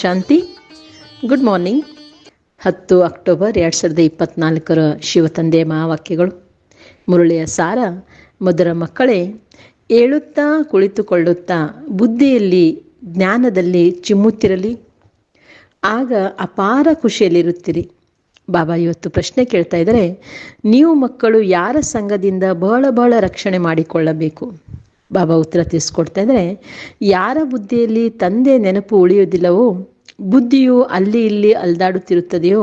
ಶಾಂತಿ. Good morning ಹತ್ತು October ಎರಡು ಸಾವಿರದ ಇಪ್ಪತ್ನಾಲ್ಕರ ಶಿವತಂದೆ ಮಹಾವಾಕ್ಯಗಳು. ಮುರುಳಿಯ ಸಾರ, ಮಧುರ ಮಕ್ಕಳೇ, ಏಳುತ್ತಾ ಕುಳಿತುಕೊಳ್ಳುತ್ತಾ ಬುದ್ಧಿಯಲ್ಲಿ, ಜ್ಞಾನದಲ್ಲಿ ಚಿಮ್ಮುತ್ತಿರಲಿ. ಆಗ ಅಪಾರ ಖುಷಿಯಲ್ಲಿರುತ್ತೀರಿ. ಬಾಬಾ ಇವತ್ತು ಪ್ರಶ್ನೆ ಕೇಳ್ತಾ ಇದ್ದಾರೆ, ನೀವು ಮಕ್ಕಳು ಯಾರ ಸಂಘದಿಂದ ಬಹಳ ಬಹಳ ರಕ್ಷಣೆ ಮಾಡಿಕೊಳ್ಳಬೇಕು? ಬಾಬಾ ಉತ್ತರ ತಿಳಿಸ್ಕೊಡ್ತಾ ಇದ್ರೆ ಯಾರ ಬುದ್ಧಿಯಲ್ಲಿ ತಂದೆ ನೆನಪು ಉಳಿಯುವುದಿಲ್ಲವೋ, ಬುದ್ಧಿಯು ಅಲ್ಲಿ ಇಲ್ಲಿ ಅಲ್ದಾಡುತ್ತಿರುತ್ತದೆಯೋ,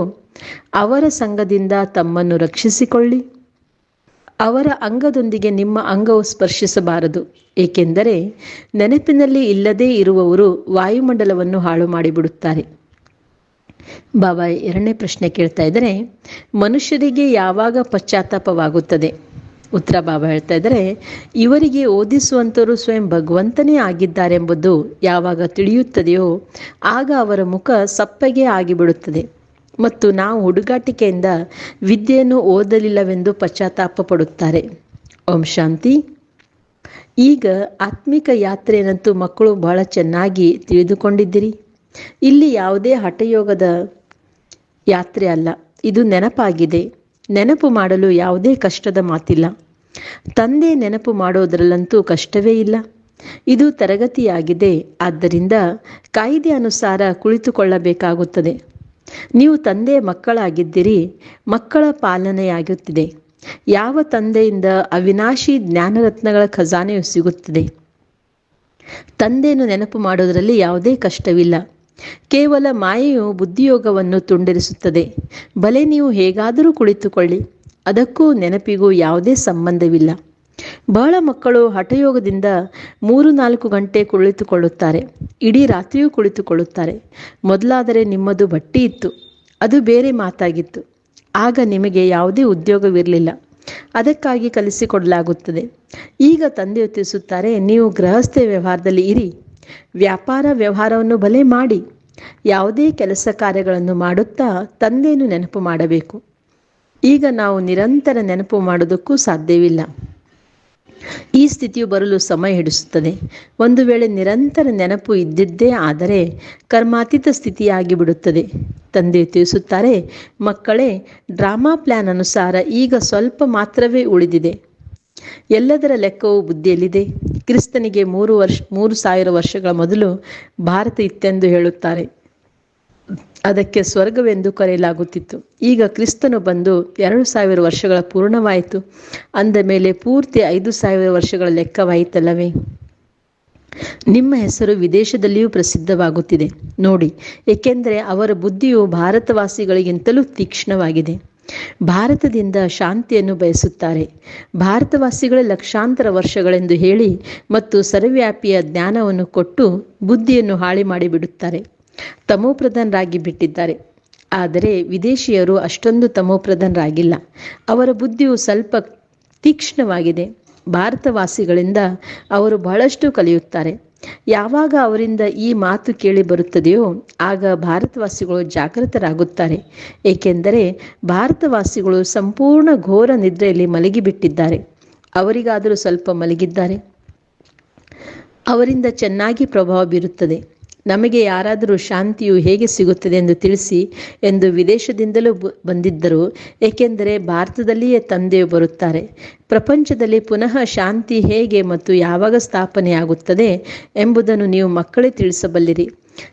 ಅವರ ಸಂಘದಿಂದ ತಮ್ಮನ್ನು ರಕ್ಷಿಸಿಕೊಳ್ಳಿ. ಅವರ ಅಂಗದೊಂದಿಗೆ ನಿಮ್ಮ ಅಂಗವು ಸ್ಪರ್ಶಿಸಬಾರದು, ಏಕೆಂದರೆ ನೆನಪಿನಲ್ಲಿ ಇಲ್ಲದೇ ಇರುವವರು ವಾಯುಮಂಡಲವನ್ನು ಹಾಳು ಮಾಡಿಬಿಡುತ್ತಾರೆ. ಬಾಬಾ ಎರಡನೇ ಪ್ರಶ್ನೆ ಕೇಳ್ತಾ ಇದ್ದರೆ, ಮನುಷ್ಯರಿಗೆ ಯಾವಾಗ ಪಶ್ಚಾತ್ತಾಪವಾಗುತ್ತದೆ? ಉತ್ತರ ಬಾಬಾ ಹೇಳ್ತಾ ಇದ್ದಾರೆ, ಇವರಿಗೆ ಓದಿಸುವಂಥವರು ಸ್ವಯಂ ಭಗವಂತನೇ ಆಗಿದ್ದಾರೆಂಬುದು ಯಾವಾಗ ತಿಳಿಯುತ್ತದೆಯೋ, ಆಗ ಅವರ ಮುಖ ಸಪ್ಪಗೆ ಆಗಿಬಿಡುತ್ತದೆ. ಮತ್ತು ನಾವು ಹುಡುಗಾಟಿಕೆಯಿಂದ ವಿದ್ಯೆಯನ್ನು ಓದಲಿಲ್ಲವೆಂದು ಪಶ್ಚಾತ್ತಾಪ ಪಡುತ್ತಾರೆ. ಓಂ ಶಾಂತಿ. ಈಗ ಆತ್ಮಿಕ ಯಾತ್ರೆಯನ್ನಂತೂ ಮಕ್ಕಳು ಬಹಳ ಚೆನ್ನಾಗಿ ತಿಳಿದುಕೊಂಡಿದ್ದೀರಿ. ಇಲ್ಲಿ ಯಾವುದೇ ಹಠಯೋಗದ ಯಾತ್ರೆ ಅಲ್ಲ, ಇದು ನೆನಪಾಗಿದೆ. ನೆನಪು ಮಾಡಲು ಯಾವುದೇ ಕಷ್ಟದ ಮಾತಿಲ್ಲ. ತಂದೆ ನೆನಪು ಮಾಡೋದರಲ್ಲಂತೂ ಕಷ್ಟವೇ ಇಲ್ಲ. ಇದು ತರಗತಿಯಾಗಿದೆ, ಆದ್ದರಿಂದ ಕಾಯ್ದೆ ಅನುಸಾರ ಕುಳಿತುಕೊಳ್ಳಬೇಕಾಗುತ್ತದೆ. ನೀವು ತಂದೆ ಮಕ್ಕಳಾಗಿದ್ದೀರಿ, ಮಕ್ಕಳ ಪಾಲನೆಯಾಗುತ್ತಿದೆ. ಯಾವ ತಂದೆಯಿಂದ ಅವಿನಾಶಿ ಜ್ಞಾನರತ್ನಗಳ ಖಜಾನೆಯು ಸಿಗುತ್ತದೆ? ತಂದೆಯನ್ನು ನೆನಪು ಮಾಡೋದರಲ್ಲಿ ಯಾವುದೇ ಕಷ್ಟವಿಲ್ಲ. ಕೇವಲ ಮಾಯೆಯು ಬುದ್ಧಿಯೋಗವನ್ನು ತುಂಡರಿಸುತ್ತದೆ. ಬಲೆ ನೀವು ಹೇಗಾದರೂ ಕುಳಿತುಕೊಳ್ಳಿ. ಅದಕ್ಕೂ ನೆನಪಿಗೂ ಯಾವುದೇ ಸಂಬಂಧವಿಲ್ಲ. ಬಹಳ ಮಕ್ಕಳು ಹಠಯೋಗದಿಂದ ಮೂರು ನಾಲ್ಕು ಗಂಟೆ ಕುಳಿತುಕೊಳ್ಳುತ್ತಾರೆ. ಇಡೀ ರಾತ್ರಿಯೂ ಕುಳಿತುಕೊಳ್ಳುತ್ತಾರೆ. ಮೊದಲಾದರೆ ನಿಮ್ಮದು ಬಟ್ಟಿ ಇತ್ತು. ಅದು ಬೇರೆ ಮಾತಾಗಿತ್ತು. ಆಗ ನಿಮಗೆ ಯಾವುದೇ ಉದ್ಯೋಗವಿರಲಿಲ್ಲ. ಅದಕ್ಕಾಗಿ ಕಲಿಸಿಕೊಡಲಾಗುತ್ತದೆ. ಈಗ ತಂದೆಯು ತಿಳಿಸುತ್ತಾರೆ ನೀವು ಗೃಹಸ್ಥೆ ವ್ಯವಹಾರದಲ್ಲಿ ಇರಿ. ವ್ಯಾಪಾರ ವ್ಯವಹಾರವನ್ನು ಬಲೆ ಮಾಡಿ, ಯಾವುದೇ ಕೆಲಸ ಕಾರ್ಯಗಳನ್ನು ಮಾಡುತ್ತಾ ತಂದೆಯನ್ನು ನೆನಪು ಮಾಡಬೇಕು. ಈಗ ನಾವು ನಿರಂತರ ನೆನಪು ಮಾಡೋದಕ್ಕೂ ಸಾಧ್ಯವಿಲ್ಲ. ಈ ಸ್ಥಿತಿಯು ಬರಲು ಸಮಯ ಹಿಡಿಸುತ್ತದೆ. ಒಂದು ವೇಳೆ ನಿರಂತರ ನೆನಪು ಇದ್ದಿದ್ದೇ ಆದರೆ ಕರ್ಮಾತೀತ ಸ್ಥಿತಿಯಾಗಿ ಬಿಡುತ್ತದೆ. ತಂದೆ ತಿಳಿಸುತ್ತಾರೆ, ಮಕ್ಕಳೇ, ಡ್ರಾಮಾ ಪ್ಲಾನ್ ಅನುಸಾರ ಈಗ ಸ್ವಲ್ಪ ಮಾತ್ರವೇ ಉಳಿದಿದೆ. ಎಲ್ಲದರ ಲೆಕ್ಕವು ಬುದ್ಧಿಯಲ್ಲಿದೆ. ಕ್ರಿಸ್ತನಿಗೆ ಮೂರು ವರ್ಷ, ಮೂರು ಸಾವಿರ ವರ್ಷಗಳ ಮೊದಲು ಭಾರತ ಇತ್ತೆಂದು ಹೇಳುತ್ತಾರೆ. ಅದಕ್ಕೆ ಸ್ವರ್ಗವೆಂದು ಕರೆಯಲಾಗುತ್ತಿತ್ತು. ಈಗ ಕ್ರಿಸ್ತನು ಬಂದು ಎರಡು ಸಾವಿರ ವರ್ಷಗಳ ಪೂರ್ಣವಾಯಿತು. ಅಂದ ಮೇಲೆ ಪೂರ್ತಿ ಐದು ಸಾವಿರ ವರ್ಷಗಳ ಲೆಕ್ಕವಾಯಿತಲ್ಲವೇ? ನಿಮ್ಮ ಹೆಸರು ವಿದೇಶದಲ್ಲಿಯೂ ಪ್ರಸಿದ್ಧವಾಗುತ್ತಿದೆ. ನೋಡಿ, ಏಕೆಂದರೆ ಅವರ ಬುದ್ಧಿಯು ಭಾರತವಾಸಿಗಳಿಗಿಂತಲೂ ತೀಕ್ಷ್ಣವಾಗಿದೆ. ಭಾರತದಿಂದ ಶಾಂತಿಯನ್ನು ಬಯಸುತ್ತಾರೆ. ಭಾರತವಾಸಿಗಳ ಲಕ್ಷಾಂತರ ವರ್ಷಗಳೆಂದು ಹೇಳಿ ಮತ್ತು ಸರ್ವವ್ಯಾಪಿಯ ಜ್ಞಾನವನ್ನು ಕೊಟ್ಟು ಬುದ್ಧಿಯನ್ನು ಹಾಳಿ ಮಾಡಿಬಿಡುತ್ತಾರೆ. ತಮೋಪ್ರಧಾನರಾಗಿ ಬಿಟ್ಟಿದ್ದಾರೆ. ಆದರೆ ವಿದೇಶಿಯರು ಅಷ್ಟೊಂದು ತಮೋಪ್ರಧಾನರಾಗಿಲ್ಲ. ಅವರ ಬುದ್ಧಿಯು ಸ್ವಲ್ಪ ತೀಕ್ಷ್ಣವಾಗಿದೆ. ಭಾರತವಾಸಿಗಳಿಂದ ಅವರು ಬಹಳಷ್ಟು ಕಲಿಯುತ್ತಾರೆ. ಯಾವಾಗ ಅವರಿಂದ ಈ ಮಾತು ಕೇಳಿ ಬರುತ್ತದೆಯೋ, ಆಗ ಭಾರತವಾಸಿಗಳು ಜಾಗೃತರಾಗುತ್ತಾರೆ. ಏಕೆಂದರೆ ಭಾರತವಾಸಿಗಳು ಸಂಪೂರ್ಣ ಘೋರ ನಿದ್ರೆಯಲ್ಲಿ ಮಲಗಿಬಿಟ್ಟಿದ್ದಾರೆ. ಅವರಿಗಾದರೂ ಸ್ವಲ್ಪ ಮಲಗಿದ್ದಾರೆ. ಅವರಿಂದ ಚೆನ್ನಾಗಿ ಪ್ರಭಾವ ಬೀರುತ್ತದೆ. ನಮಗೆ ಯಾರಾದರೂ ಶಾಂತಿಯು ಹೇಗೆ ಸಿಗುತ್ತದೆ ಎಂದು ತಿಳಿಸಿ ಎಂದು ವಿದೇಶದಿಂದಲೂ ಬಂದಿದ್ದರು. ಏಕೆಂದರೆ ಭಾರತದಲ್ಲಿಯೇ ತಂದೆಯು ಬರುತ್ತಾರೆ. ಪ್ರಪಂಚದಲ್ಲಿ ಪುನಃ ಶಾಂತಿ ಹೇಗೆ ಮತ್ತು ಯಾವಾಗ ಸ್ಥಾಪನೆಯಾಗುತ್ತದೆ ಎಂಬುದನ್ನು ನೀವು ಮಕ್ಕಳೇ ತಿಳಿಸಬಲ್ಲಿರಿ.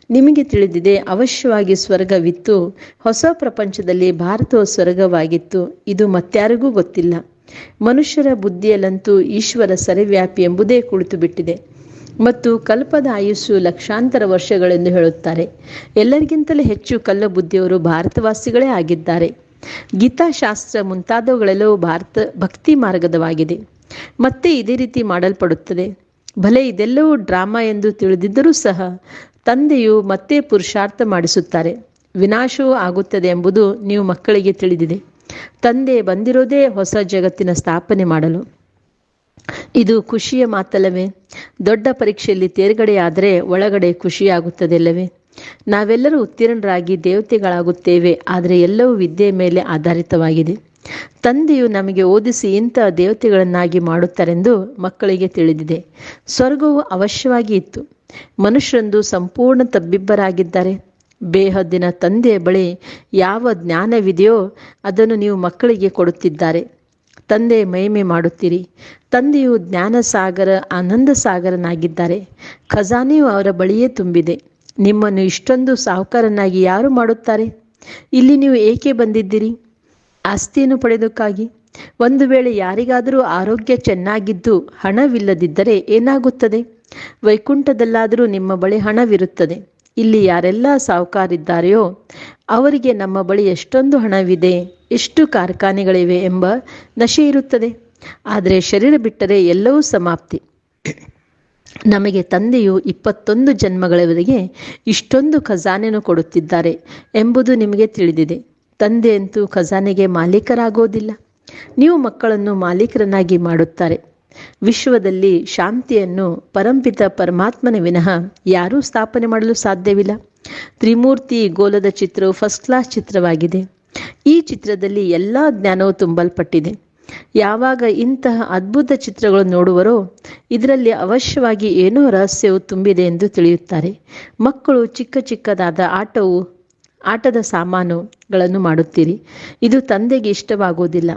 ನಿಮಗೆ ತಿಳಿದಿದೆ, ಅವಶ್ಯವಾಗಿ ಸ್ವರ್ಗವಿತ್ತು. ಹೊಸ ಪ್ರಪಂಚದಲ್ಲಿ ಭಾರತವು ಸ್ವರ್ಗವಾಗಿತ್ತು. ಇದು ಮತ್ಯಾರಿಗೂ ಗೊತ್ತಿಲ್ಲ. ಮನುಷ್ಯರ ಬುದ್ಧಿಯಲ್ಲಂತೂ ಈಶ್ವರ ಸರಿವ್ಯಾಪಿ ಎಂಬುದೇ ಕುಳಿತು ಬಿಟ್ಟಿದೆ ಮತ್ತು ಕಲ್ಪದ ಆಯುಸ್ಸು ಲಕ್ಷಾಂತರ ವರ್ಷಗಳೆಂದು ಹೇಳುತ್ತಾರೆ. ಎಲ್ಲರಿಗಿಂತಲೂ ಹೆಚ್ಚು ಕಲ್ಲ ಬುದ್ಧಿಯವರು ಭಾರತವಾಸಿಗಳೇ ಆಗಿದ್ದಾರೆ. ಗೀತಾಶಾಸ್ತ್ರ ಮುಂತಾದವುಗಳೆಲ್ಲವೂ ಭಾರತ ಭಕ್ತಿ ಮಾರ್ಗದವಾಗಿದೆ. ಮತ್ತೆ ಇದೇ ರೀತಿ ಮಾಡಲ್ಪಡುತ್ತದೆ. ಭಲೆ ಇದೆಲ್ಲವೂ ಡ್ರಾಮಾ ಎಂದು ತಿಳಿದಿದ್ದರೂ ಸಹ ತಂದೆಯು ಮತ್ತೆ ಪುರುಷಾರ್ಥ ಮಾಡಿಸುತ್ತಾರೆ. ವಿನಾಶವೂ ಆಗುತ್ತದೆ ಎಂಬುದು ನೀವು ಮಕ್ಕಳಿಗೆ ತಿಳಿದಿದೆ. ತಂದೆ ಬಂದಿರೋದೇ ಹೊಸ ಜಗತ್ತಿನ ಸ್ಥಾಪನೆ ಮಾಡಲು. ಇದು ಖುಷಿಯ ಮಾತಲ್ಲವೇ? ದೊಡ್ಡ ಪರೀಕ್ಷೆಯಲ್ಲಿ ತೇರ್ಗಡೆಯಾದರೆ ಒಳಗಡೆ ಖುಷಿಯಾಗುತ್ತದೆಲ್ಲವೇ? ನಾವೆಲ್ಲರೂ ಉತ್ತೀರ್ಣರಾಗಿ ದೇವತೆಗಳಾಗುತ್ತೇವೆ, ಆದರೆ ಎಲ್ಲವೂ ವಿದ್ಯೆ ಮೇಲೆ ಆಧಾರಿತವಾಗಿದೆ. ತಂದೆಯು ನಮಗೆ ಓದಿಸಿ ಇಂಥ ದೇವತೆಗಳನ್ನಾಗಿ ಮಾಡುತ್ತಾರೆಂದು ಮಕ್ಕಳಿಗೆ ತಿಳಿದಿದೆ. ಸ್ವರ್ಗವು ಅವಶ್ಯವಾಗಿ ಇತ್ತು. ಮನುಷ್ಯರಂದು ಸಂಪೂರ್ಣ ತಬ್ಬಿಬ್ಬರಾಗಿದ್ದಾರೆ. ಬೇಹದ್ದಿನ ತಂದೆಯ ಬಳಿ ಯಾವ ಜ್ಞಾನವಿದೆಯೋ ಅದನ್ನು ನೀವು ಮಕ್ಕಳಿಗೆ ಕೊಡುತ್ತಿದ್ದಾರೆ. ತಂದೆ ಮಹಿಮೆ ಮಾಡುತ್ತೀರಿ. ತಂದೆಯು ಜ್ಞಾನ ಸಾಗರ ಆನಂದ ಸಾಗರನಾಗಿದ್ದಾರೆ ಖಜಾನೆಯು ಅವರ ಬಳಿಯೇ ತುಂಬಿದೆ. ನಿಮ್ಮನ್ನು ಇಷ್ಟೊಂದು ಸಾಹುಕಾರನಾಗಿ ಯಾರು ಮಾಡುತ್ತಾರೆ? ಇಲ್ಲಿ ನೀವು ಏಕೆ ಬಂದಿದ್ದೀರಿ? ಆಸ್ತಿಯನ್ನು ಪಡೆದಕ್ಕಾಗಿ? ಒಂದು ವೇಳೆ ಯಾರಿಗಾದರೂ ಆರೋಗ್ಯ ಚೆನ್ನಾಗಿದ್ದು ಹಣವಿಲ್ಲದಿದ್ದರೆ ಏನಾಗುತ್ತದೆ? ವೈಕುಂಠದಲ್ಲಾದರೂ ನಿಮ್ಮ ಬಳಿ ಹಣವಿರುತ್ತದೆ. ಇಲ್ಲಿ ಯಾರೆಲ್ಲ ಸಾಹುಕಾರಿದ್ದಾರೆಯೋ ಅವರಿಗೆ ನಮ್ಮ ಬಳಿ ಎಷ್ಟೊಂದು ಹಣವಿದೆ, ಎಷ್ಟು ಕಾರ್ಖಾನೆಗಳಿವೆ ಎಂಬ ನಶೆ ಇರುತ್ತದೆ. ಆದರೆ ಶರೀರ ಬಿಟ್ಟರೆ ಎಲ್ಲವೂ ಸಮಾಪ್ತಿ. ನಮಗೆ ತಂದೆಯು ಇಪ್ಪತ್ತೊಂದು ಜನ್ಮಗಳವರೆಗೆ ಇಷ್ಟೊಂದು ಖಜಾನೆಯನ್ನು ಕೊಡುತ್ತಿದ್ದಾರೆ ಎಂಬುದು ನಿಮಗೆ ತಿಳಿದಿದೆ. ತಂದೆಯಂತೂ ಖಜಾನೆಗೆ ಮಾಲೀಕರಾಗೋದಿಲ್ಲ. ನೀವು ಮಕ್ಕಳನ್ನು ಮಾಲೀಕರನ್ನಾಗಿ ಮಾಡುತ್ತಾರೆ. ವಿಶ್ವದಲ್ಲಿ ಶಾಂತಿಯನ್ನು ಪರಂಪಿತ ಪರಮಾತ್ಮನ ವಿನಃ ಯಾರೂ ಸ್ಥಾಪನೆ ಮಾಡಲು ಸಾಧ್ಯವಿಲ್ಲ. ತ್ರಿಮೂರ್ತಿ ಗೋಲದ ಚಿತ್ರವು ಫಸ್ಟ್ ಕ್ಲಾಸ್ ಚಿತ್ರವಾಗಿದೆ. ಈ ಚಿತ್ರದಲ್ಲಿ ಎಲ್ಲ ಜ್ಞಾನವು ತುಂಬಲ್ಪಟ್ಟಿದೆ. ಯಾವಾಗ ಇಂತಹ ಅದ್ಭುತ ಚಿತ್ರಗಳು ನೋಡುವರೋ, ಇದರಲ್ಲಿ ಅವಶ್ಯವಾಗಿ ಏನೋ ರಹಸ್ಯವು ತುಂಬಿದೆ ಎಂದು ತಿಳಿಯುತ್ತಾರೆ. ಮಕ್ಕಳು ಚಿಕ್ಕ ಚಿಕ್ಕದಾದ ಆಟವು, ಆಟದ ಸಾಮಾನುಗಳನ್ನು ಮಾಡುತ್ತೀರಿ. ಇದು ತಂದೆಗೆ ಇಷ್ಟವಾಗುವುದಿಲ್ಲ.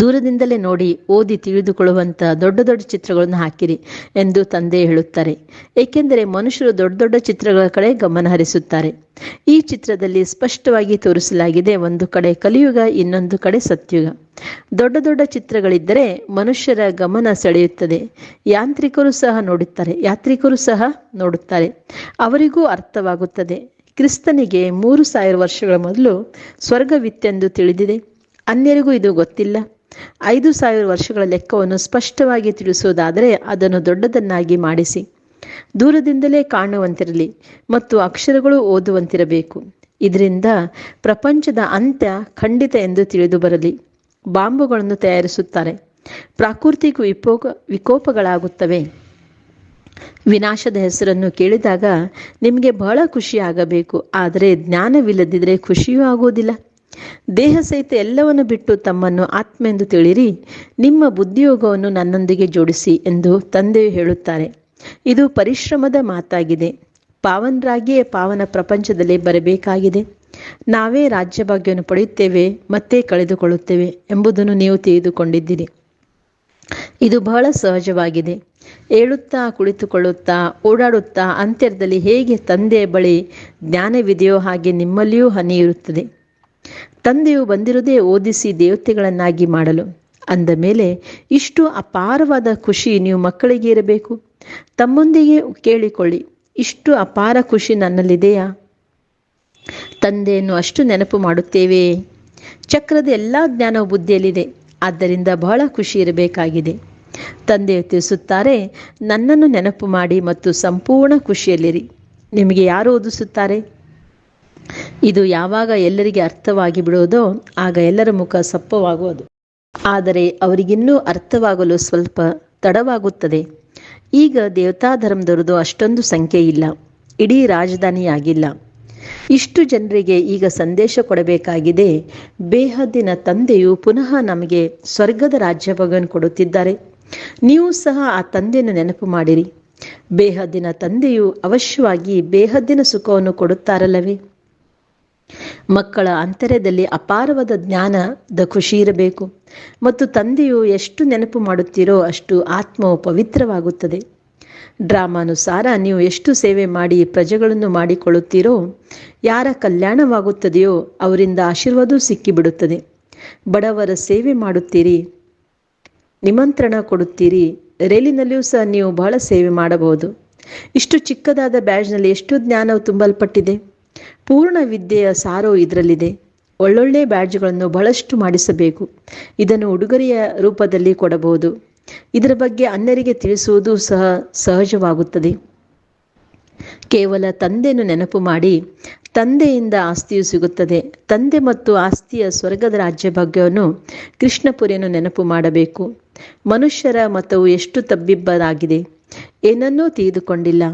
ದೂರದಿಂದಲೇ ನೋಡಿ, ಓದಿ ತಿಳಿದುಕೊಳ್ಳುವಂಥ ದೊಡ್ಡ ದೊಡ್ಡ ಚಿತ್ರಗಳನ್ನು ಹಾಕಿರಿ ಎಂದು ತಂದೆ ಹೇಳುತ್ತಾರೆ. ಏಕೆಂದರೆ ಮನುಷ್ಯರು ದೊಡ್ಡ ದೊಡ್ಡ ಚಿತ್ರಗಳ ಕಡೆ ಗಮನ ಹರಿಸುತ್ತಾರೆ. ಈ ಚಿತ್ರದಲ್ಲಿ ಸ್ಪಷ್ಟವಾಗಿ ತೋರಿಸಲಾಗಿದೆ ಒಂದು ಕಡೆ ಕಲಿಯುಗ, ಇನ್ನೊಂದು ಕಡೆ ಸತ್ಯುಗ. ದೊಡ್ಡ ದೊಡ್ಡ ಚಿತ್ರಗಳಿದ್ದರೆ ಮನುಷ್ಯರ ಗಮನ ಸೆಳೆಯುತ್ತದೆ. ಯಾಂತ್ರಿಕರು ಸಹ ನೋಡುತ್ತಾರೆ, ಯಾತ್ರಿಕರು ಸಹ ನೋಡುತ್ತಾರೆ. ಅವರಿಗೂ ಅರ್ಥವಾಗುತ್ತದೆ. ಕ್ರಿಸ್ತನಿಗೆ ಮೂರು ಸಾವಿರ ವರ್ಷಗಳ ಮೊದಲು ಸ್ವರ್ಗವಿತ್ತೆಂದು ತಿಳಿದಿದೆ. ಅನ್ಯರಿಗೂ ಇದು ಗೊತ್ತಿಲ್ಲ. ಐದು ಸಾವಿರ ವರ್ಷಗಳ ಲೆಕ್ಕವನ್ನು ಸ್ಪಷ್ಟವಾಗಿ ತಿಳಿಸುವುದಾದರೆ ಅದನ್ನು ದೊಡ್ಡದನ್ನಾಗಿ ಮಾಡಿಸಿ. ದೂರದಿಂದಲೇ ಕಾಣುವಂತಿರಲಿ ಮತ್ತು ಅಕ್ಷರಗಳು ಓದುವಂತಿರಬೇಕು. ಇದರಿಂದ ಪ್ರಪಂಚದ ಅಂತ್ಯ ಖಂಡಿತ ಎಂದು ತಿಳಿದು ಬರಲಿ. ಬಾಂಬುಗಳನ್ನು ತಯಾರಿಸುತ್ತಾರೆ. ಪ್ರಾಕೃತಿಕ ವಿಪೋಕ ವಿಕೋಪಗಳಾಗುತ್ತವೆ. ವಿನಾಶದ ಹೆಸರನ್ನು ಕೇಳಿದಾಗ ನಿಮಗೆ ಬಹಳ ಖುಷಿಯಾಗಬೇಕು. ಆದರೆ ಜ್ಞಾನವಿಲ್ಲದಿದ್ದರೆ ಖುಷಿಯೂ ಆಗುವುದಿಲ್ಲ. ದೇಹ ಸಹಿತ ಎಲ್ಲವನ್ನು ಬಿಟ್ಟು ತಮ್ಮನ್ನು ಆತ್ಮ ಎಂದು ತಿಳಿರಿ ನಿಮ್ಮ ಬುದ್ಧಿಯೋಗವನ್ನು ನನ್ನೊಂದಿಗೆ ಜೋಡಿಸಿ ಎಂದು ತಂದೆಯು ಹೇಳುತ್ತಾರೆ. ಇದು ಪರಿಶ್ರಮದ ಮಾತಾಗಿದೆ. ಪಾವನರಾಗಿಯೇ ಪಾವನ ಪ್ರಪಂಚದಲ್ಲಿ ಬರಬೇಕಾಗಿದೆ. ನಾವೇ ರಾಜ್ಯಭಾಗ್ಯವನ್ನು ಪಡೆಯುತ್ತೇವೆ, ಮತ್ತೆ ಕಳೆದುಕೊಳ್ಳುತ್ತೇವೆ ಎಂಬುದನ್ನು ನೀವು ತಿಳಿದುಕೊಂಡಿದ್ದೀರಿ. ಇದು ಬಹಳ ಸಹಜವಾಗಿದೆ. ಏಳುತ್ತಾ, ಕುಳಿತುಕೊಳ್ಳುತ್ತಾ, ಓಡಾಡುತ್ತಾ ಅಂತ್ಯದಲ್ಲಿ ಹೇಗೆ ತಂದೆಯ ಬಳಿ ಜ್ಞಾನವಿದೆಯೋ ಹಾಗೆ ನಿಮ್ಮಲ್ಲಿಯೂ ಹನಿ ಇರುತ್ತದೆ ತಂದೆಯು ಬಂದಿರುವುದೇ ಓದಿಸಿ ದೇವತೆಗಳನ್ನಾಗಿ ಮಾಡಲು. ಅಂದ ಮೇಲೆ, ಇಷ್ಟು ಅಪಾರವಾದ ಖುಷಿ ನೀವು ಮಕ್ಕಳಿಗೆ ಇರಬೇಕು. ತಮ್ಮೊಂದಿಗೆ ಕೇಳಿಕೊಳ್ಳಿ, ಇಷ್ಟು ಅಪಾರ ಖುಷಿ ನನ್ನಲ್ಲಿದೆಯಾ? ತಂದೆಯನ್ನು ಅಷ್ಟು ನೆನಪು ಮಾಡುತ್ತೇವೆ. ಚಕ್ರದ ಎಲ್ಲ ಜ್ಞಾನವು ಬುದ್ಧಿಯಲ್ಲಿದೆ, ಆದ್ದರಿಂದ ಬಹಳ ಖುಷಿ ಇರಬೇಕಾಗಿದೆ. ತಂದೆಯು ತಿಳಿಸುತ್ತಾರೆ, ನನ್ನನ್ನು ನೆನಪು ಮಾಡಿ ಮತ್ತು ಸಂಪೂರ್ಣ ಖುಷಿಯಲ್ಲಿರಿ. ನಿಮಗೆ ಯಾರು ಓದಿಸುತ್ತಾರೆ? ಇದು ಯಾವಾಗ ಎಲ್ಲರಿಗೆ ಅರ್ಥವಾಗಿ ಬಿಡೋದೋ ಆಗ ಎಲ್ಲರ ಮುಖ ಸಪ್ಪವಾಗುವುದು. ಆದರೆ ಅವರಿಗಿನ್ನೂ ಅರ್ಥವಾಗಲು ಸ್ವಲ್ಪ ತಡವಾಗುತ್ತದೆ. ಈಗ ದೇವತಾ ಧರ್ಮದವರದು ಅಷ್ಟೊಂದು ಸಂಖ್ಯೆ ಇಲ್ಲ. ಇಡೀ ರಾಜಧಾನಿಯಾಗಿಲ್ಲ. ಇಷ್ಟು ಜನರಿಗೆ ಈಗ ಸಂದೇಶ ಕೊಡಬೇಕಾಗಿದೆ, ಬೇಹದ್ದಿನ ತಂದೆಯು ಪುನಃ ನಮಗೆ ಸ್ವರ್ಗದ ರಾಜ್ಯಭಾಗವನ್ನು ಕೊಡುತ್ತಿದ್ದಾರೆ. ನೀವು ಸಹ ಆ ತಂದೆಯನ್ನು ನೆನಪು ಮಾಡಿರಿ. ಬೇಹದ್ದಿನ ತಂದೆಯು ಅವಶ್ಯವಾಗಿ ಬೇಹದ್ದಿನ ಸುಖವನ್ನು ಕೊಡುತ್ತಾರಲ್ಲವೇ? ಮಕ್ಕಳ ಅಂತರ್ಯದಲ್ಲಿ ಅಪಾರವಾದ ಜ್ಞಾನದ ಖುಷಿ ಇರಬೇಕು. ಮತ್ತು ತಂದೆಯು ಎಷ್ಟು ನೆನಪು ಮಾಡುತ್ತೀರೋ ಅಷ್ಟು ಆತ್ಮವು ಪವಿತ್ರವಾಗುತ್ತದೆ. ಡ್ರಾಮಾನುಸಾರ ನೀವು ಎಷ್ಟು ಸೇವೆ ಮಾಡಿ ಪ್ರಜೆಗಳನ್ನು ಮಾಡಿಕೊಳ್ಳುತ್ತೀರೋ, ಯಾರ ಕಲ್ಯಾಣವಾಗುತ್ತದೆಯೋ ಅವರಿಂದ ಆಶೀರ್ವಾದ ಸಿಕ್ಕಿಬಿಡುತ್ತದೆ. ಬಡವರ ಸೇವೆ ಮಾಡುತ್ತೀರಿ, ನಿಮಂತ್ರಣ ಕೊಡುತ್ತೀರಿ, ರೈಲಿನಲ್ಲಿಯೂ ಸಹ ನೀವು ಬಹಳ ಸೇವೆ ಮಾಡಬಹುದು. ಇಷ್ಟು ಚಿಕ್ಕದಾದ ಬ್ಯಾಜ್ನಲ್ಲಿ ಎಷ್ಟು ಜ್ಞಾನವು ತುಂಬಲ್ಪಟ್ಟಿದೆ. ಪೂರ್ಣ ವಿದ್ಯೆಯ ಸಾರೋ ಇದರಲ್ಲಿದೆ. ಒಳ್ಳೊಳ್ಳೆ ಬ್ಯಾಡ್ಜ್ಗಳನ್ನು ಬಹಳಷ್ಟು ಮಾಡಿಸಬೇಕು. ಇದನ್ನು ಉಡುಗೊರೆಯ ರೂಪದಲ್ಲಿ ಕೊಡಬಹುದು. ಇದರ ಬಗ್ಗೆ ಅನ್ಯರಿಗೆ ತಿಳಿಸುವುದು ಸಹ ಸಹಜವಾಗುತ್ತದೆ. ಕೇವಲ ತಂದೆಯನ್ನು ನೆನಪು ಮಾಡಿ, ತಂದೆಯಿಂದ ಆಸ್ತಿಯು ಸಿಗುತ್ತದೆ. ತಂದೆ ಮತ್ತು ಆಸ್ತಿಯ ಸ್ವರ್ಗದ ರಾಜ್ಯ ಭಾಗ್ಯವನ್ನು ಕೃಷ್ಣಪುರಿಯನ್ನು ನೆನಪು ಮಾಡಬೇಕು. ಮನುಷ್ಯರ ಮತವು ಎಷ್ಟು ತಬ್ಬಿಬ್ಬರಾಗಿದೆ, ಏನನ್ನೂ ತೆಗೆದುಕೊಂಡಿಲ್ಲ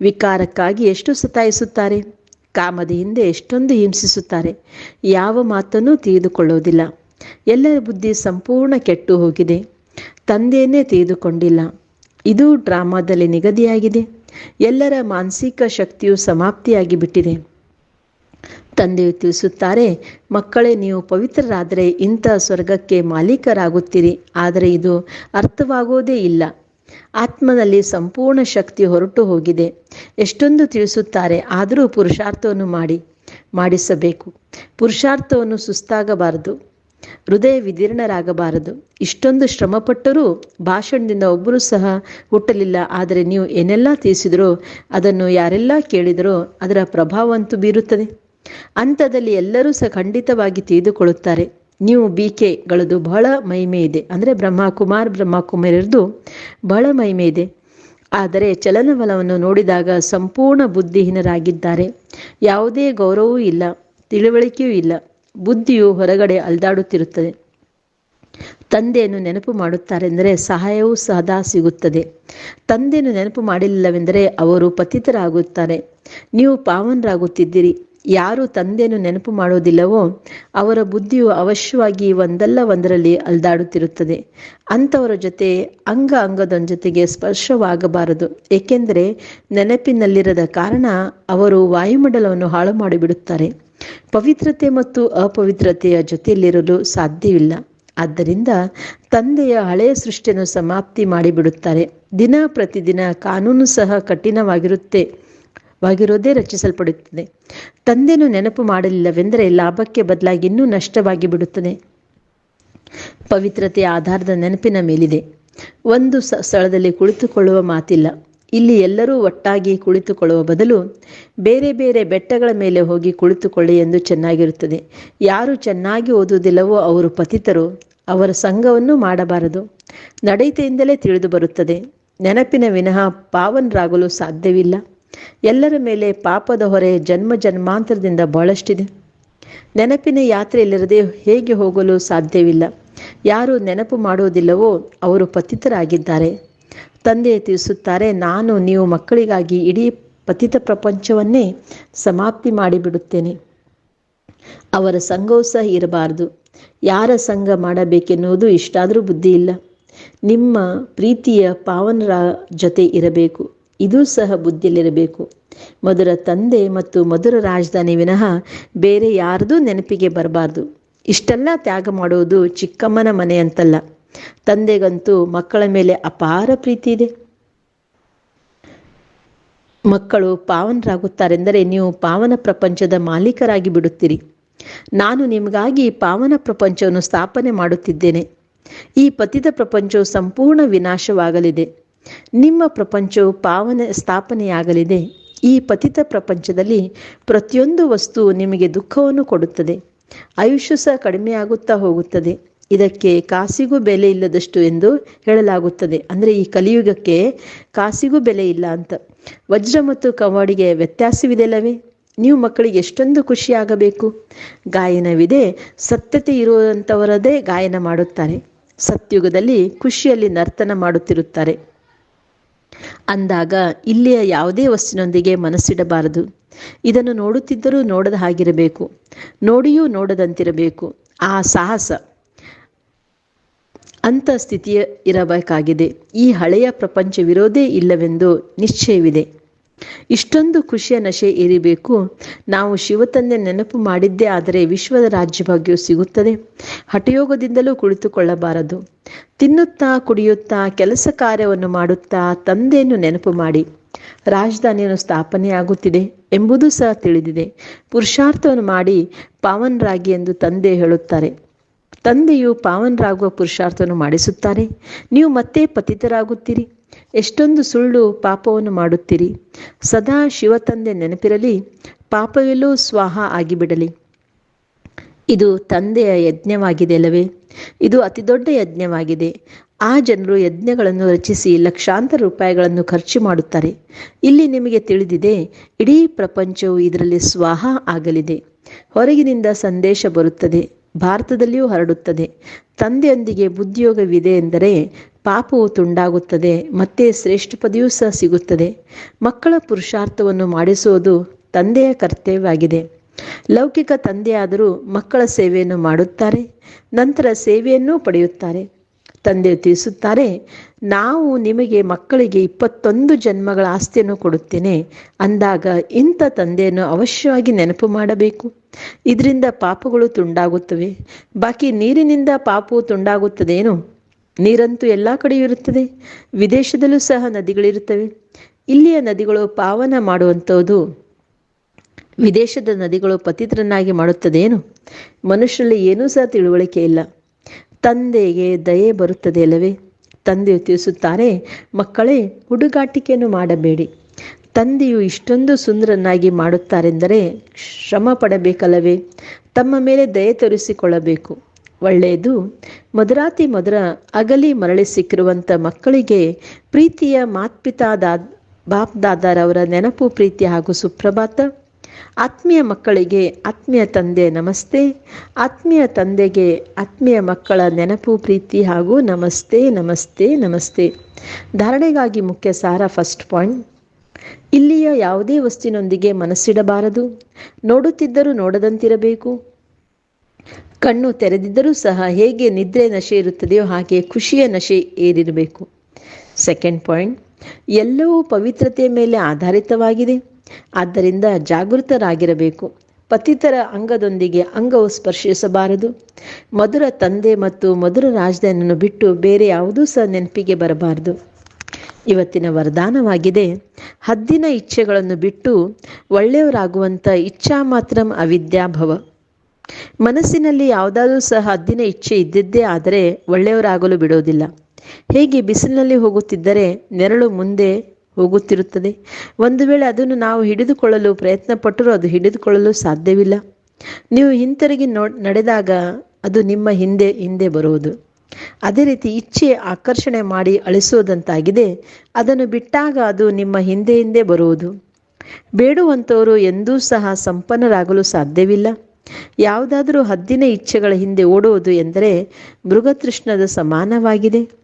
ವಿಕಾರಕ್ಕಾಗಿ ಎಷ್ಟು ಸತಾಯಿಸುತ್ತಾರೆ? ಕಾಮದ ಹಿಂದೆ ಎಷ್ಟೊಂದು ಹಿಂಸಿಸುತ್ತಾರೆ. ಯಾವ ಮಾತನ್ನು ತಿಳಿದುಕೊಳ್ಳೋದಿಲ್ಲ ಎಲ್ಲರ ಬುದ್ಧಿ ಸಂಪೂರ್ಣ ಕೆಟ್ಟು ಹೋಗಿದೆ. ತಂದೆಯನ್ನೇ ತಿಳಿದುಕೊಂಡಿಲ್ಲ. ಇದು ಡ್ರಾಮಾದಲ್ಲಿ ನಿಗದಿಯಾಗಿದೆ. ಎಲ್ಲರ ಮಾನಸಿಕ ಶಕ್ತಿಯು ಸಮಾಪ್ತಿಯಾಗಿ ಬಿಟ್ಟಿದೆ. ತಂದೆಯು ತಿಳಿಸುತ್ತಾರೆ, ಮಕ್ಕಳೇ, ನೀವು ಪವಿತ್ರರಾದರೆ ಇಂಥ ಸ್ವರ್ಗಕ್ಕೆ ಮಾಲೀಕರಾಗುತ್ತೀರಿ. ಆದರೆ ಇದು ಅರ್ಥವಾಗೋದೇ ಇಲ್ಲ. ಆತ್ಮನಲ್ಲಿ ಸಂಪೂರ್ಣ ಶಕ್ತಿ ಹೊರಟು ಹೋಗಿದೆ. ಎಷ್ಟೊಂದು ತಿಳಿಸುತ್ತಾರೆ, ಆದರೂ ಪುರುಷಾರ್ಥವನ್ನು ಮಾಡಿ, ಮಾಡಿಸಬೇಕು. ಪುರುಷಾರ್ಥವನ್ನು ಸುಸ್ತಾಗಬಾರದು. ಹೃದಯ ವಿದೀರ್ಣರಾಗಬಾರದು. ಇಷ್ಟೊಂದು ಶ್ರಮಪಟ್ಟರೂ ಭಾಷಣದಿಂದ ಒಬ್ಬರು ಸಹ ಹುಟ್ಟಲಿಲ್ಲ. ಆದರೆ ನೀವು ಏನೆಲ್ಲ ತಿಳಿಸಿದರೋ, ಅದನ್ನು ಯಾರೆಲ್ಲ ಕೇಳಿದರೋ, ಅದರ ಪ್ರಭಾವಂತೂ ಬೀರುತ್ತದೆ. ಅಂಥದಲ್ಲಿ ಎಲ್ಲರೂ ಸಹ ಖಂಡಿತವಾಗಿ ತಿಳಿದುಕೊಳ್ಳುತ್ತಾರೆ. ನೀವು ಬಿ ಕೆಗಳದು ಬಹಳ ಮಹಿಮೆ ಇದೆ. ಅಂದರೆ ಬ್ರಹ್ಮ ಕುಮಾರಿರದು ಬಹಳ ಮಹಿಮೆ ಇದೆ. ಆದರೆ ಚಲನವಲವನ್ನು ನೋಡಿದಾಗ ಸಂಪೂರ್ಣ ಬುದ್ಧಿಹೀನರಾಗಿದ್ದಾರೆ. ಯಾವುದೇ ಗೌರವವೂ ಇಲ್ಲ, ತಿಳುವಳಿಕೆಯೂ ಇಲ್ಲ, ಬುದ್ಧಿಯು ಹೊರಗಡೆ ಅಲ್ದಾಡುತ್ತಿರುತ್ತದೆ. ತಂದೆಯನ್ನು ನೆನಪು ಮಾಡುತ್ತಾರೆಂದರೆ ಸಹಾಯವೂ ಸದಾ ಸಿಗುತ್ತದೆ. ತಂದೆಯನ್ನು ನೆನಪು ಮಾಡಿಲ್ಲವೆಂದರೆ ಅವರು ಪತಿತರಾಗುತ್ತಾರೆ. ನೀವು ಪಾವನರಾಗುತ್ತಿದ್ದೀರಿ. ಯಾರು ತಂದೆಯನ್ನು ನೆನಪು ಮಾಡುವುದಿಲ್ಲವೋ ಅವರ ಬುದ್ಧಿಯು ಅವಶ್ಯವಾಗಿ ಒಂದಲ್ಲ ಒಂದರಲ್ಲಿ ಅಲ್ದಾಡುತ್ತಿರುತ್ತದೆ. ಅಂಥವರ ಜೊತೆ ಅಂಗ ಅಂಗದ ಜೊತೆಗೆ ಸ್ಪರ್ಶವಾಗಬಾರದು. ಏಕೆಂದರೆ ನೆನಪಿನಲ್ಲಿರದ ಕಾರಣ ಅವರು ವಾಯುಮಂಡಲವನ್ನು ಹಾಳು ಮಾಡಿಬಿಡುತ್ತಾರೆ. ಪವಿತ್ರತೆ ಮತ್ತು ಅಪವಿತ್ರತೆಯ ಜೊತೆಯಲ್ಲಿರಲು ಸಾಧ್ಯವಿಲ್ಲ. ಆದ್ದರಿಂದ ತಂದೆಯ ಹಳೆಯ ಸೃಷ್ಟಿಯನ್ನು ಸಮಾಪ್ತಿ ಮಾಡಿಬಿಡುತ್ತಾರೆ. ದಿನ ಪ್ರತಿದಿನ ಕಾನೂನು ಸಹ ಕಠಿಣವಾಗಿರುತ್ತೆ. ವಾಗಿರೋದೇ ರಚಿಸಲ್ಪಡುತ್ತದೆ. ತಂದೆನು ನೆನಪು ಮಾಡಲಿಲ್ಲವೆಂದರೆ ಲಾಭಕ್ಕೆ ಬದಲಾಗಿ ಇನ್ನೂ ನಷ್ಟವಾಗಿ ಬಿಡುತ್ತದೆ. ಪವಿತ್ರತೆಯ ಆಧಾರದ ನೆನಪಿನ ಮೇಲಿದೆ. ಒಂದು ಸ್ಥಳದಲ್ಲಿ ಕುಳಿತುಕೊಳ್ಳುವ ಮಾತಿಲ್ಲ. ಇಲ್ಲಿ ಎಲ್ಲರೂ ಒಟ್ಟಾಗಿ ಕುಳಿತುಕೊಳ್ಳುವ ಬದಲು ಬೇರೆ ಬೇರೆ ಬೆಟ್ಟಗಳ ಮೇಲೆ ಹೋಗಿ ಕುಳಿತುಕೊಳ್ಳಿ ಎಂದು ಚೆನ್ನಾಗಿರುತ್ತದೆ. ಯಾರು ಚೆನ್ನಾಗಿ ಓದುವುದಿಲ್ಲವೋ ಅವರು ಪತಿತರು. ಅವರ ಸಂಘವನ್ನು ಮಾಡಬಾರದು. ನಡತೆಯಿಂದಲೇ ತಿಳಿದು ಬರುತ್ತದೆ. ನೆನಪಿನ ವಿನಃ ಪಾವನರಾಗಲು ಸಾಧ್ಯವಿಲ್ಲ. ಎಲ್ಲರ ಮೇಲೆ ಪಾಪದ ಹೊರೆ ಜನ್ಮ ಜನ್ಮಾಂತರದಿಂದ ಬಹಳಷ್ಟಿದೆ. ನೆನಪಿನ ಯಾತ್ರೆಯಲ್ಲಿರದೆ ಹೇಗೆ ಹೋಗಲು ಸಾಧ್ಯವಿಲ್ಲ. ಯಾರು ನೆನಪು ಮಾಡುವುದಿಲ್ಲವೋ ಅವರು ಪತಿತರಾಗಿದ್ದಾರೆ. ತಂದೆ ತಿಳಿಸುತ್ತಾರೆ, ನಾನು ನೀವು ಮಕ್ಕಳಿಗಾಗಿ ಇಡೀ ಪತಿತ ಪ್ರಪಂಚವನ್ನೇ ಸಮಾಪ್ತಿ ಮಾಡಿಬಿಡುತ್ತೇನೆ. ಅವರ ಸಂಘವೂ ಸಹ ಇರಬಾರದು. ಯಾರ ಸಂಘ ಮಾಡಬೇಕೆನ್ನುವುದು ಇಷ್ಟಾದರೂ ಬುದ್ಧಿ ಇಲ್ಲ ನಿಮ್ಮ ಪ್ರೀತಿಯ ಪಾವನರ ಜೊತೆ ಇರಬೇಕು. ಇದೂ ಸಹ ಬುದ್ಧಿಯಲ್ಲಿರಬೇಕು. ಮಧುರ ತಂದೆ ಮತ್ತು ಮಧುರ ರಾಜಧಾನಿ ವಿನಃ ಬೇರೆ ಯಾರದೂ ನೆನಪಿಗೆ ಬರಬಾರ್ದು. ಇಷ್ಟೆಲ್ಲ ತ್ಯಾಗ ಮಾಡುವುದು ಚಿಕ್ಕಮ್ಮನ ಮನೆ ಅಂತಲ್ಲ. ತಂದೆಗಂತೂ ಮಕ್ಕಳ ಮೇಲೆ ಅಪಾರ ಪ್ರೀತಿ ಇದೆ. ಮಕ್ಕಳು ಪಾವನರಾಗುತ್ತಾರೆಂದರೆ ನೀವು ಪಾವನ ಪ್ರಪಂಚದ ಮಾಲೀಕರಾಗಿ ಬಿಡುತ್ತೀರಿ. ನಾನು ನಿಮಗಾಗಿ ಪಾವನ ಪ್ರಪಂಚವನ್ನು ಸ್ಥಾಪನೆ ಮಾಡುತ್ತಿದ್ದೇನೆ. ಈ ಪತಿತ ಪ್ರಪಂಚವು ಸಂಪೂರ್ಣ ವಿನಾಶವಾಗಲಿದೆ. ನಿಮ್ಮ ಪ್ರಪಂಚವು ಪಾವನ ಸ್ಥಾಪನೆಯಾಗಲಿದೆ. ಈ ಪತಿತ ಪ್ರಪಂಚದಲ್ಲಿ ಪ್ರತಿಯೊಂದು ವಸ್ತು ನಿಮಗೆ ದುಃಖವನ್ನು ಕೊಡುತ್ತದೆ. ಆಯುಷ್ಯ ಸಹ ಕಡಿಮೆಯಾಗುತ್ತಾ ಹೋಗುತ್ತದೆ. ಇದಕ್ಕೆ ಕಾಸಿಗೂ ಬೆಲೆ ಇಲ್ಲದಷ್ಟು ಎಂದು ಹೇಳಲಾಗುತ್ತದೆ. ಅಂದರೆ ಈ ಕಲಿಯುಗಕ್ಕೆ ಕಾಸಿಗೂ ಬೆಲೆ ಇಲ್ಲ ಅಂತ. ವಜ್ರ ಮತ್ತು ಕವಾಡಿಗೆ ವ್ಯತ್ಯಾಸವಿದೆಲ್ಲವೇ ನೀವು ಮಕ್ಕಳಿಗೆ ಎಷ್ಟೊಂದು ಖುಷಿಯಾಗಬೇಕು. ಗಾಯನವಿದೆ, ಸತ್ಯತೆ ಇರುವಂಥವರದೇ ಗಾಯನ ಮಾಡುತ್ತಾರೆ. ಸತ್ಯುಗದಲ್ಲಿ ಖುಷಿಯಲ್ಲಿ ನರ್ತನ ಮಾಡುತ್ತಿರುತ್ತಾರೆ. ಅಂದಾಗ ಇಲ್ಲಿಯ ಯಾವುದೇ ವಸ್ತುವಿನೊಂದಿಗೆ ಮನಸ್ಸಿಡಬಾರದು. ಇದನ್ನು ನೋಡುತ್ತಿದ್ದರೂ ನೋಡದ ಹಾಗಿರಬೇಕು. ನೋಡಿಯೂ ನೋಡದಂತಿರಬೇಕು. ಆ ಸಾಹಸ ಅಂಥ ಸ್ಥಿತಿಯ ಇರಬೇಕಾಗಿದೆ. ಈ ಹಳೆಯ ಪ್ರಪಂಚವಿರೋದೇ ಇಲ್ಲವೆಂದು ನಿಶ್ಚಯವಿದೆ. ಇಷ್ಟೊಂದು ಖುಷಿಯ ನಶೆ ಇರಬೇಕು. ನಾವು ಶಿವತಂದೆ ನೆನಪು ಮಾಡಿದ್ದೇ ಆದರೆ ವಿಶ್ವದ ರಾಜ್ಯಭಾಗ್ಯವು ಸಿಗುತ್ತದೆ. ಹಠಯೋಗದಿಂದಲೂ ಕುಳಿತುಕೊಳ್ಳಬಾರದು. ತಿನ್ನುತ್ತಾ, ಕುಡಿಯುತ್ತಾ, ಕೆಲಸ ಕಾರ್ಯವನ್ನು ಮಾಡುತ್ತಾ ತಂದೆಯನ್ನು ನೆನಪು ಮಾಡಿ. ರಾಜಧಾನಿಯನ್ನು ಸ್ಥಾಪನೆಯಾಗುತ್ತಿದೆ ಎಂಬುದು ಸಹ ತಿಳಿದಿದೆ. ಪುರುಷಾರ್ಥವನ್ನು ಮಾಡಿ ಪಾವನರಾಗಿ ಎಂದು ತಂದೆ ಹೇಳುತ್ತಾರೆ. ತಂದೆಯು ಪಾವನರಾಗುವ ಪುರುಷಾರ್ಥವನ್ನು ಮಾಡಿಸುತ್ತಾರೆ. ನೀವು ಮತ್ತೆ ಪತಿತರಾಗುತ್ತೀರಿ. ಎಷ್ಟೊಂದು ಸುಳ್ಳು ಪಾಪವನ್ನು ಮಾಡುತ್ತೀರಿ. ಸದಾ ಶಿವತಂದೆ ನೆನಪಿರಲಿ, ಪಾಪವೆಲ್ಲೂ ಸ್ವಾಹ ಆಗಿಬಿಡಲಿ. ಇದು ತಂದೆಯ ಯಜ್ಞವಾಗಿದೆ ಅಲ್ಲವೇ ಇದು ಅತಿ ದೊಡ್ಡ ಯಜ್ಞವಾಗಿದೆ. ಆ ಜನರು ಯಜ್ಞಗಳನ್ನು ರಚಿಸಿ ಲಕ್ಷಾಂತರ ರೂಪಾಯಿಗಳನ್ನು ಖರ್ಚು ಮಾಡುತ್ತಾರೆ. ಇಲ್ಲಿ ನಿಮಗೆ ತಿಳಿದಿದೆ, ಇಡೀ ಪ್ರಪಂಚವು ಇದರಲ್ಲಿ ಸ್ವಾಹ ಆಗಲಿದೆ. ಹೊರಗಿನಿಂದ ಸಂದೇಶ ಬರುತ್ತದೆ. ಭಾರತದಲ್ಲಿಯೂ ಹರಡುತ್ತದೆ. ತಂದೆಯೊಂದಿಗೆ ಬುದ್ಧಿಯೋಗವಿದೆ ಎಂದರೆ ಪಾಪವು ತುಂಡಾಗುತ್ತದೆ, ಮತ್ತೆ ಶ್ರೇಷ್ಠ ಪದವಿಯೂ ಸಹ ಸಿಗುತ್ತದೆ. ಮಕ್ಕಳ ಪುರುಷಾರ್ಥವನ್ನು ಮಾಡಿಸುವುದು ತಂದೆಯ ಕರ್ತವ್ಯವಾಗಿದೆ. ಲೌಕಿಕ ತಂದೆಯಾದರೂ ಮಕ್ಕಳ ಸೇವೆಯನ್ನು ಮಾಡುತ್ತಾರೆ, ನಂತರ ಸೇವೆಯನ್ನೂ ಪಡೆಯುತ್ತಾರೆ. ತಂದೆ ತಿಳಿಸುತ್ತಾರೆ, ನಾವು ನಿಮಗೆ ಮಕ್ಕಳಿಗೆ ಇಪ್ಪತ್ತೊಂದು ಜನ್ಮಗಳ ಆಸ್ತಿಯನ್ನು ಕೊಡುತ್ತೇನೆ. ಅಂದಾಗ ಇಂಥ ತಂದೆಯನ್ನು ಅವಶ್ಯವಾಗಿ ನೆನಪು ಮಾಡಬೇಕು. ಇದರಿಂದ ಪಾಪಗಳು ತುಂಡಾಗುತ್ತವೆ. ಬಾಕಿ ನೀರಿನಿಂದ ಪಾಪವು ತುಂಡಾಗುತ್ತದೇನು ನೀರಂತೂ ಎಲ್ಲ ಕಡೆಯೂ ಇರುತ್ತದೆ. ವಿದೇಶದಲ್ಲೂ ಸಹ ನದಿಗಳಿರುತ್ತವೆ. ಇಲ್ಲಿಯ ನದಿಗಳು ಪಾವನ ಮಾಡುವಂಥದ್ದು ವಿದೇಶದ ನದಿಗಳು ಪತಿತರನ್ನಾಗಿ ಮಾಡುತ್ತದೇನು ಮನುಷ್ಯರಲ್ಲಿ ಏನೂ ಸಹ ತಿಳುವಳಿಕೆ ಇಲ್ಲ. ತಂದೆಗೆ ದಯೆ ಬರುತ್ತದೆ ಅಲ್ಲವೇ? ತಂದೆಯು ತಿಳಿಸುತ್ತಾರೆ, ಮಕ್ಕಳೇ, ಹುಡುಗಾಟಿಕೆಯನ್ನು ಮಾಡಬೇಡಿ. ತಂದೆಯು ಇಷ್ಟೊಂದು ಸುಂದರನಾಗಿ ಮಾಡುತ್ತಾರೆಂದರೆ ಶ್ರಮ ಪಡಬೇಕಲ್ಲವೇ? ತಮ್ಮ ಮೇಲೆ ದಯೆ ತೋರಿಸಿಕೊಳ್ಳಬೇಕು. ಒಳ್ಳೆಯದು ಮಧುರಾತಿ ಮಧುರ ಅಗಲಿ ಮರಳಿ ಸಿಕ್ಕಿರುವಂಥ ಮಕ್ಕಳಿಗೆ ಪ್ರೀತಿಯ ಮಾತ್ಪಿತಾದ ಬಾಪ್ ದಾದಾರವರ ನೆನಪು ಪ್ರೀತಿ ಹಾಗೂ ಸುಪ್ರಭಾತ. ಆತ್ಮೀಯ ಮಕ್ಕಳಿಗೆ ಆತ್ಮೀಯ ತಂದೆ ನಮಸ್ತೆ. ಆತ್ಮೀಯ ತಂದೆಗೆ ಆತ್ಮೀಯ ಮಕ್ಕಳ ನೆನಪು, ಪ್ರೀತಿ ಹಾಗೂ ನಮಸ್ತೆ ನಮಸ್ತೆ ನಮಸ್ತೆ. ಧಾರಣೆಗಾಗಿ ಮುಖ್ಯ ಸಾರ ಫಸ್ಟ್ ಪಾಯಿಂಟ್ ಇಲ್ಲಿಯ ಯಾವುದೇ ವಸ್ತುವಿನೊಂದಿಗೆ ಮನಸ್ಸಿಡಬಾರದು. ನೋಡುತ್ತಿದ್ದರೂ ನೋಡದಂತಿರಬೇಕು. ಕಣ್ಣು ತೆರೆದಿದ್ದರೂ ಸಹ ಹೇಗೆ ನಿದ್ರೆ ನಶೆ ಇರುತ್ತದೆಯೋ ಹಾಗೆ ಖುಷಿಯ ನಶೆ ಏರಿರಬೇಕು. ಸೆಕೆಂಡ್ ಪಾಯಿಂಟ್ ಎಲ್ಲವೂ ಪವಿತ್ರತೆಯ ಮೇಲೆ ಆಧಾರಿತವಾಗಿದೆ. ಆದ್ದರಿಂದ ಜಾಗೃತರಾಗಿರಬೇಕು. ಪತಿತರ ಅಂಗದೊಂದಿಗೆ ಅಂಗವು ಸ್ಪರ್ಶಿಸಬಾರದು. ಮಧುರ ತಂದೆ ಮತ್ತು ಮಧುರ ರಾಜಧಾನಿಯನ್ನು ಬಿಟ್ಟು ಬೇರೆ ಯಾವುದೂ ಸಹ ನೆನಪಿಗೆ ಬರಬಾರದು. ಇವತ್ತಿನ ವರದಾನವಾಗಿದೆ, ಹದ್ದಿನ ಇಚ್ಛೆಗಳನ್ನು ಬಿಟ್ಟು ಒಳ್ಳೆಯವರಾಗುವಂಥ ಇಚ್ಛಾ ಮಾತ್ರಂ ಅವಿದ್ಯಾಭವ ಮನಸ್ಸಿನಲ್ಲಿ ಯಾವುದಾದ್ರೂ ಸಹ ಹದ್ದಿನ ಇಚ್ಛೆ ಇದ್ದಿದ್ದೇ ಆದರೆ ಒಳ್ಳೆಯವರಾಗಲು ಬಿಡೋದಿಲ್ಲ. ಹೇಗೆ ಬಿಸಿಲಿನಲ್ಲಿ ಹೋಗುತ್ತಿದ್ದರೆ ನೆರಳು ಮುಂದೆ ಹೋಗುತ್ತಿರುತ್ತದೆ. ಒಂದು ವೇಳೆ ಅದನ್ನು ನಾವು ಹಿಡಿದುಕೊಳ್ಳಲು ಪ್ರಯತ್ನ ಪಟ್ಟರೂ ಅದು ಹಿಡಿದುಕೊಳ್ಳಲು ಸಾಧ್ಯವಿಲ್ಲ. ನೀವು ಹಿಂತಿರುಗಿ ನೋ, ನಡೆದಾಗ ಅದು ನಿಮ್ಮ ಹಿಂದೆ ಹಿಂದೆ ಬರುವುದು. ಅದೇ ರೀತಿ ಇಚ್ಛೆ ಆಕರ್ಷಣೆ ಮಾಡಿ ಅಳಿಸುವುದಂತಾಗಿದೆ. ಅದನ್ನು ಬಿಟ್ಟಾಗ ಅದು ನಿಮ್ಮ ಹಿಂದೆ ಹಿಂದೆ ಬರುವುದು. ಬೇಡುವಂಥವರು ಎಂದೂ ಸಹ ಸಂಪನ್ನರಾಗಲು ಸಾಧ್ಯವಿಲ್ಲ. ಯಾವುದಾದರೂ ಹದ್ದಿನ ಇಚ್ಛೆಗಳ ಹಿಂದೆ ಓಡುವುದು ಎಂದರೆ ಮೃಗತೃಷ್ಣದ ಸಮಾನವಾಗಿದೆ.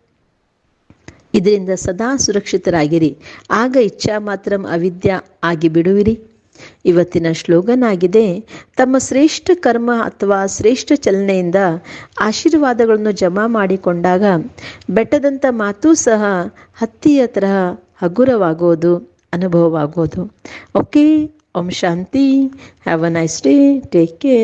ಇದರಿಂದ ಸದಾ ಸುರಕ್ಷಿತರಾಗಿರಿ. ಆಗ ಇಚ್ಛಾ ಮಾತ್ರ ಅವಿದ್ಯ ಆಗಿ ಬಿಡುವಿರಿ. ಇವತ್ತಿನ ಶ್ಲೋಗನ್ ಆಗಿದೆ ತಮ್ಮ ಶ್ರೇಷ್ಠ ಕರ್ಮ ಅಥವಾ ಶ್ರೇಷ್ಠ ಚಲನೆಯಿಂದ ಆಶೀರ್ವಾದಗಳನ್ನು ಜಮಾ ಮಾಡಿಕೊಂಡಾಗ ಬೆಟ್ಟದಂಥ ಮಾತೂ ಸಹ ಹತ್ತಿಯ ತರಹ ಹಗುರವಾಗೋದು, ಅನುಭವವಾಗೋದು. ಓಕೆ, ಓಂ ಶಾಂತಿ, have a nice day, take care.